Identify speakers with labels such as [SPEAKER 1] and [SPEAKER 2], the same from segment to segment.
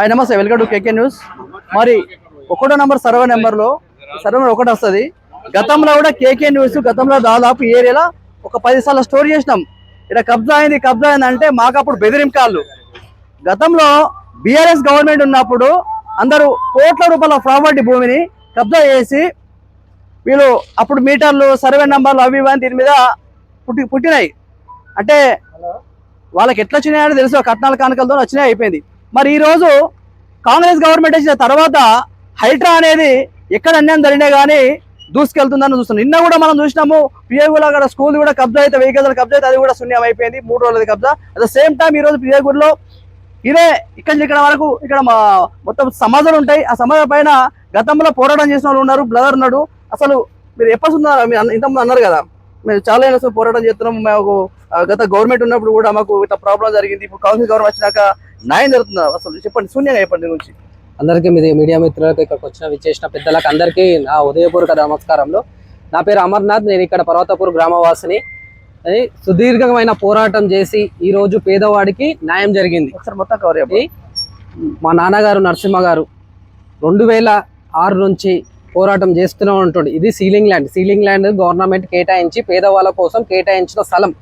[SPEAKER 1] Hi నమస్తే. Welcome to KK news మరి ఒకటో నెంబర్ సర్వే నెంబర్లో సర్వే ఒకటి వస్తుంది. గతంలో కూడా కేకే న్యూస్ గతంలో దాదాపు ఏరియాలో ఒక పది సార్లు స్టోర్ చేసినాం. ఇక్కడ కబ్జా అయింది కబ్జా అయింది అంటే మాకు అప్పుడు బెదిరింకాళ్ళు గతంలో బీఆర్ఎస్ గవర్నమెంట్ ఉన్నప్పుడు అందరూ కోట్ల రూపాయల ప్రాపర్టీ భూమిని కబ్జా చేసి వీళ్ళు అప్పుడు మీటర్లు సర్వే నెంబర్లు అవి ఇవి దీని మీద పుట్టి పుట్టినాయి. అంటే వాళ్ళకి ఎట్లా వచ్చినాయని తెలుసు. కట్నాల కానుకలతో వచ్చినాయి అయిపోయింది. మరి ఈరోజు కాంగ్రెస్ గవర్నమెంట్ వచ్చిన తర్వాత హైడ్రా అనేది ఎక్కడ అన్యాయం జరిగినా కానీ దూసుకెళ్తుందని చూస్తున్నాం. నిన్న కూడా మనం చూసినాము పిఏగూడ అక్కడ స్కూల్ కూడా కబ్జా అయితే వెహికల్ కబ్జా అయితే అది కూడా శూన్యం అయిపోయింది మూడు రోజులది కబ్జా. అట్ ద సేమ్ టైం ఈ రోజు ఇదే ఇక్కడ నుంచి ఇక్కడ వరకు ఇక్కడ మా మొత్తం సమాజాలు ఉంటాయి. ఆ సమాజం పైన గతంలో పోరాటం చేసిన వాళ్ళు ఉన్నారు బ్రదర్ ఉన్నాడు. అసలు మీరు ఎప్పటి ఉన్నారు? మీరు అన్న- ఇంతకుముందు అన్నారు కదా మేము చాలా అయినా పోరాటం చేస్తున్నాం. మాకు గత గవర్నమెంట్ ఉన్నప్పుడు కూడా మాకు ఇంత ప్రాబ్లం జరిగింది. ఇప్పుడు కాంగ్రెస్ గవర్నమెంట్ వచ్చినాక న్యాయం జరుగుతుంది? అసలు చెప్పండి శూన్యంగా చెప్పండి దీని గురించి.
[SPEAKER 2] అందరికీ మీది మీడియా మిత్రులకు ఇక్కడికి వచ్చిన విచ్చేసిన పెద్దలకు అందరికీ నా ఉదయపూర్వక నమస్కారంలో. నా పేరు అమర్నాథ్ నేను ఇక్కడ పర్వతపూర్ గ్రామవాసిని. అది సుదీర్ఘమైన పోరాటం చేసి ఈ రోజు పేదవాడికి న్యాయం జరిగింది.
[SPEAKER 1] ఒకసారి మొత్తం కవర్
[SPEAKER 2] మా నాన్నగారు నరసింహ గారు రెండు వేల ఆరు నుంచి పోరాటం చేస్తూనే ఉంటుంది ఇది ceiling land. Ceiling land government కేటాయించి పేదవాళ్ళ కోసం కేటాయించిన స్థలం.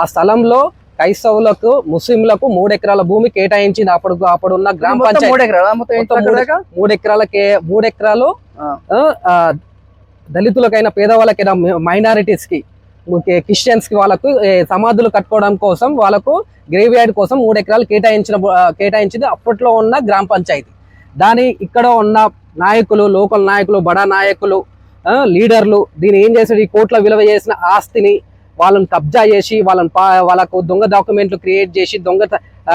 [SPEAKER 2] ఆ స్థలంలో క్రైస్తవులకు ముస్లింలకు మూడు ఎకరాల భూమి కేటాయించింది. అప్పుడు అప్పుడున్న గ్రామ
[SPEAKER 1] మొత్తం
[SPEAKER 2] పంచాయతీ
[SPEAKER 1] మూడు
[SPEAKER 2] ఎకరాలకే మూడు ఎకరాలు దళితులకైనా పేదవాళ్ళకైనా మైనారిటీస్కి క్రిస్టియన్స్కి వాళ్ళకు సమాధులు కట్టుకోవడం కోసం వాళ్ళకు గ్రేవ్ యార్డ్ కోసం మూడు ఎకరాలు కేటాయించిన కేటాయించింది అప్పట్లో ఉన్న గ్రామ పంచాయతీ. దాని ఇక్కడ ఉన్న నాయకులు లోకల్ నాయకులు బడా నాయకులు లీడర్లు దీన్ని ఏం చేశారు? ఈ కోట్ల విలువ చేసిన ఆస్తిని వాళ్ళని కబ్జా చేసి వాళ్ళని వాళ్ళకు దొంగ డాక్యుమెంట్లు క్రియేట్ చేసి దొంగ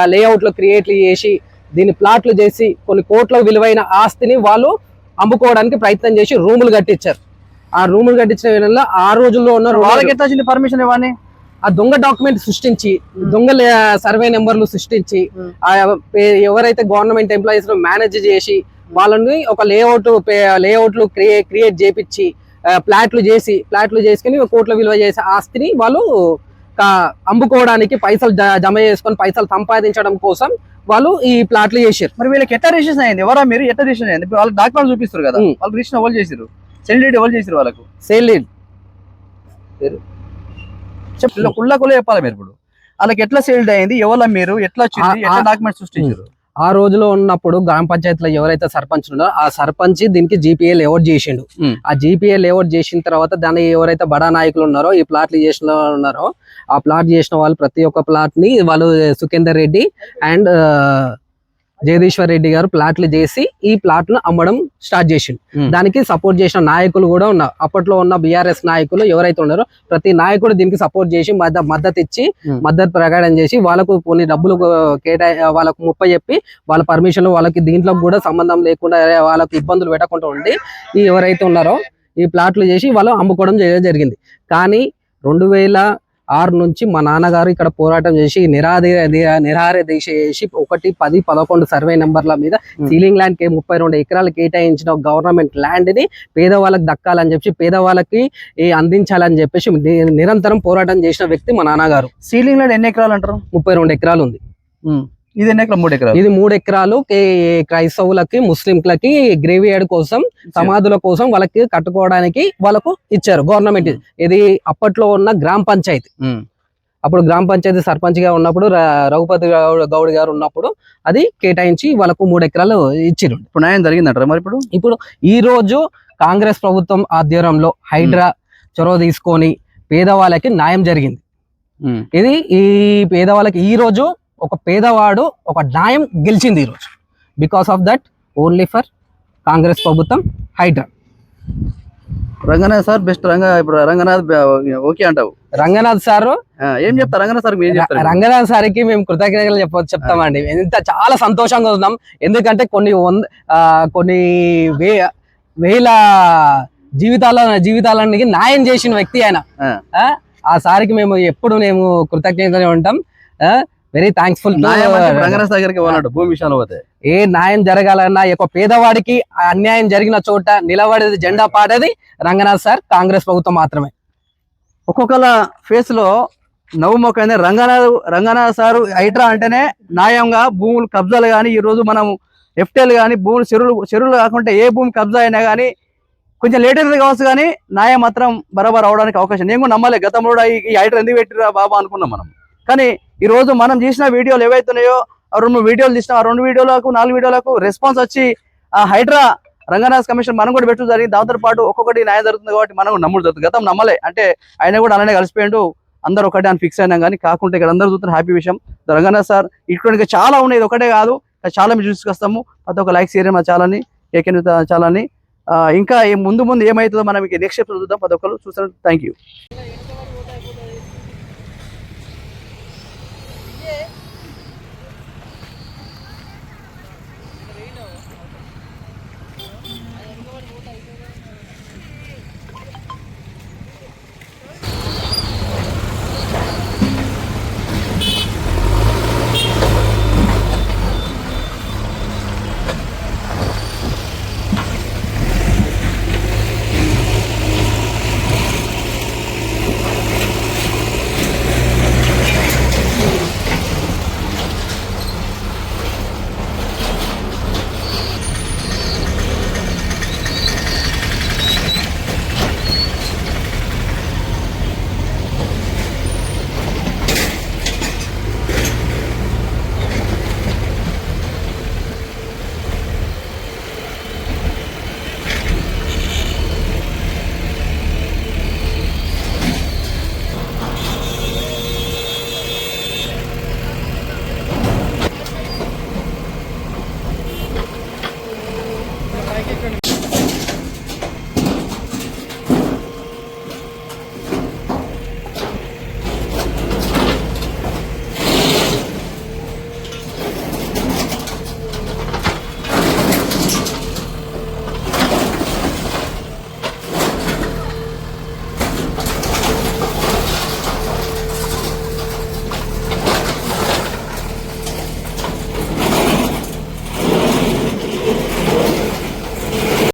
[SPEAKER 2] లేఅవుట్లు క్రియేట్ చేసి దీన్ని ప్లాట్లు చేసి కొన్ని కోట్ల విలువైన ఆస్తిని వాళ్ళు అమ్ముకోవడానికి ప్రయత్నం చేసి రూములు కట్టించారు. ఆ రూములు కట్టించిన వేళల్లో ఆ రోజుల్లో ఉన్న
[SPEAKER 1] వాళ్ళకి
[SPEAKER 2] వాళ్ళకి
[SPEAKER 1] ఎట్లా వచ్చింది పర్మిషన్ ఇవ్వని?
[SPEAKER 2] ఆ దొంగ డాక్యుమెంట్ సృష్టించి దొంగ సర్వే నెంబర్లు సృష్టించి ఎవరైతే గవర్నమెంట్ ఎంప్లాయీస్ మేనేజ్ చేసి వాళ్ళని ఒక లేఅవుట్ లేఅవుట్లు క్రియేట్ చేపించి ప్లాట్లు చేసి ప్లాట్లు చేసుకుని కోట్ల విలువ చేసే ఆస్తిని వాళ్ళు అమ్ముకోవడానికి పైసలు జమ చేసుకొని పైసలు సంపాదించడం కోసం వాళ్ళు ఈ ప్లాట్లు చేసారు
[SPEAKER 1] మరి వీళ్ళకి ఎట్లా రిజిస్ట్రేషన్ అయింది? ఎవరా మీరు? ఎట్లా రిజిస్ట్రేషన్ అయింది? వాళ్ళకి డాక్యుమెంట్ చూపిస్తారు కదా. వాళ్ళు రిజిస్ట్రేషన్ ఎవరు చేసారు సెండిడేట్ ఎవరు చేసారు వాళ్ళకు?
[SPEAKER 2] సేల్
[SPEAKER 1] చెప్పి కుళ్ళ కుళ్ళ చెప్పాలి మీరు ఇప్పుడు? వాళ్ళకి ఎట్లా సేల్డ్ అయింది? ఎవరు మీరు? ఎట్లా వచ్చింది? ఎట్లా డాక్యుమెంట్ సృష్టించారు?
[SPEAKER 2] ఆ రోజులో ఉన్నప్పుడు గ్రామ పంచాయతీలో ఎవరైతే సర్పంచ్ ఉన్నారో ఆ సర్పంచ్ దీనికి జీపీఏ లేఅవుట్ చేసిండు. ఆ జీపీఏ లేఅవుట్ చేసిన తర్వాత దాన్ని ఎవరైతే బడా నాయకులు ఉన్నారో ఈ ప్లాట్లు చేసిన ఉన్నారో ఆ ప్లాట్ చేసిన వాళ్ళు ప్రతి ఒక్క ప్లాట్ని వాళ్ళు సుఖేందర్ రెడ్డి అండ్ జగదీశ్వర్ రెడ్డి గారు ప్లాట్లు చేసి ఈ ప్లాట్ను అమ్మడం స్టార్ట్ చేసిండు. దానికి సపోర్ట్ చేసిన నాయకులు కూడా ఉన్నారు అప్పట్లో ఉన్న బిఆర్ఎస్ నాయకులు ఎవరైతే ఉన్నారో ప్రతి నాయకుడు దీనికి సపోర్ట్ చేసి మద్ద- మద్దతు ఇచ్చి. మద్దతు ప్రకటన చేసి వాళ్ళకు కొన్ని డబ్బులు కేటాయి వాళ్ళకు ముప్పై చెప్పి వాళ్ళ పర్మిషన్ వాళ్ళకి దీంట్లో కూడా సంబంధం లేకుండా వాళ్ళకి ఇబ్బందులు పెట్టకుండా ఉండి ఈ ఎవరైతే ఉన్నారో ఈ ప్లాట్లు చేసి వాళ్ళు అమ్ముకోవడం జరి- జరిగింది కానీ రెండు వేల ఆరు నుంచి మా నాన్నగారు ఇక్కడ పోరాటం చేసి నిరాధి నిరాహార దీక్ష చేసి ఒకటి పది పదకొండు సర్వే నెంబర్ల మీద
[SPEAKER 1] Hmm.
[SPEAKER 2] సీలింగ్ ల్యాండ్కి ముప్పై రెండు ఎకరాలు కేటాయించిన గవర్నమెంట్ ల్యాండ్ని పేదవాళ్ళకి దక్కాలని చెప్పి పేదవాళ్ళకి అందించాలని చెప్పేసి నిరంతరం పోరాటం చేసిన వ్యక్తి మా నాన్నగారు.
[SPEAKER 1] సీలింగ్లో ఎన్ని ఎకరాలు అంటారు?
[SPEAKER 2] ముప్పై రెండు ఎకరాలు ఉంది.
[SPEAKER 1] ఇది ఎన్ని ఎకరాలు? మూడు ఎకరాలు.
[SPEAKER 2] ఇది మూడు ఎకరాలు. క్రైస్తవులకి ముస్లింలకి గ్రేవీ యార్డ్ కోసం సమాధుల కోసం వాళ్ళకి కట్టుకోవడానికి వాళ్ళకు ఇచ్చారు గవర్నమెంట్. ఇది అప్పట్లో ఉన్న గ్రామ పంచాయతీ. అప్పుడు గ్రామ పంచాయతీ సర్పంచ్గా ఉన్నప్పుడు రఘుపతి గౌడ్ గౌడ్ గారు ఉన్నప్పుడు అది కేటాయించి వాళ్ళకు మూడు ఎకరాలు ఇచ్చిరు.
[SPEAKER 1] ఇప్పుడు న్యాయం జరిగిందంటారా మరి ఇప్పుడు?
[SPEAKER 2] ఇప్పుడు ఈ రోజు కాంగ్రెస్ ప్రభుత్వం ఆధ్వర్యంలో హైడ్రా చొరవ తీసుకొని పేదవాళ్ళకి న్యాయం జరిగింది. ఇది ఈ పేదవాళ్ళకి ఈ రోజు ఒక పేదవాడు ఒక న్యాయం గెలిచింది ఈ రోజు. Because of that only for Congress ప్రభుత్వం హైడ్రా
[SPEAKER 1] రంగనాథ్ సార్ బెస్ట్ రంగ ఇప్పుడు రంగనాథ్ ఓకే అంటావు.
[SPEAKER 2] రంగనాథ్ సార్
[SPEAKER 1] ఏం చెప్తారు? రంగనాథ్ సార్
[SPEAKER 2] రంగనాథ్ సార్కి మేము కృతజ్ఞతలు చెప్ప చెప్తామండి. ఎంత చాలా సంతోషంగా ఉన్నాం. ఎందుకంటే కొన్ని వంద కొన్ని వే వేల జీవితాల జీవితాలకి న్యాయం చేసిన వ్యక్తి ఆయన.
[SPEAKER 1] ఆ.
[SPEAKER 2] సార్కి మేము ఎప్పుడు మేము కృతజ్ఞతగా ఉంటాం. వెరీ
[SPEAKER 1] దగ్గరికి వాళ్ళడు భూమి విషయాలు పోతే.
[SPEAKER 2] ఏ న్యాయం జరగాలన్నా యొక్క పేదవాడికి అన్యాయం జరిగిన చోట నిలబడేది జెండా పాడేది రంగనాథ్ సార్ కాంగ్రెస్ ప్రభుత్వం మాత్రమే.
[SPEAKER 1] ఒక్కొక్కల ఫేస్లో నవ్వు మొక్కైంది రంగనాథ్ రంగనాథ్ సార్ హైడ్రా అంటేనే న్యాయంగా భూములు కబ్జాలు కానీ ఈ రోజు మనం ఎఫ్టెల్ కానీ భూములు చెరువులు చెరువులు కాకుండా ఏ భూమి కబ్జా అయినా కానీ కొంచెం లేట్ అయితే కావచ్చు కానీ న్యాయం మాత్రం బరాబర్ అవడానికి అవకాశం. నేను కూడా నమ్మలే. గతంలో ఈ- ఈ ఐటర్ ఎందుకు పెట్టిరా బాబా అనుకున్నాం మనం. కానీ ఈ రోజు మనం చేసిన వీడియోలు ఏవైతున్నాయో ఆ రెండు వీడియోలు తీసిన. ఆ రెండు వీడియోలకు నాలుగు వీడియోలకు రెస్పాన్స్ వచ్చి ఆ హైడ్రా రంగనాథ్ కమిషన్ మనం కూడా పెట్టడం జరిగింది. దాంతో పాటు ఒక్కొక్కటి న్యాయం జరుగుతుంది కాబట్టి మనం నమ్ముడు జరుగుతుంది. గతం నమ్మలే. అంటే ఆయన కూడా అలానే కలిసిపోయిండు. అందరూ ఒకటే అని ఫిక్స్ అయినా కానీ కాకుండా ఇక్కడ అందరూ చూస్తున్న హ్యాపీ విషయం. రంగనాథ్ సార్ ఇటువంటి చాలా ఉన్నాయి. ఇది ఒకటే కాదు. చాలా మీరు చూసుకొస్తాము. ప్రతి ఒక్క లైక్ షేర్ మా చాలని ఏకే చాలని ఇంకా ముందు ముందు ఏమవుతుందో మనం నెక్స్ట్ ఎపిసోడ్ చూద్దాం. ప్రతి ఒక్కరు చూస్తాం థ్యాంక్ యూ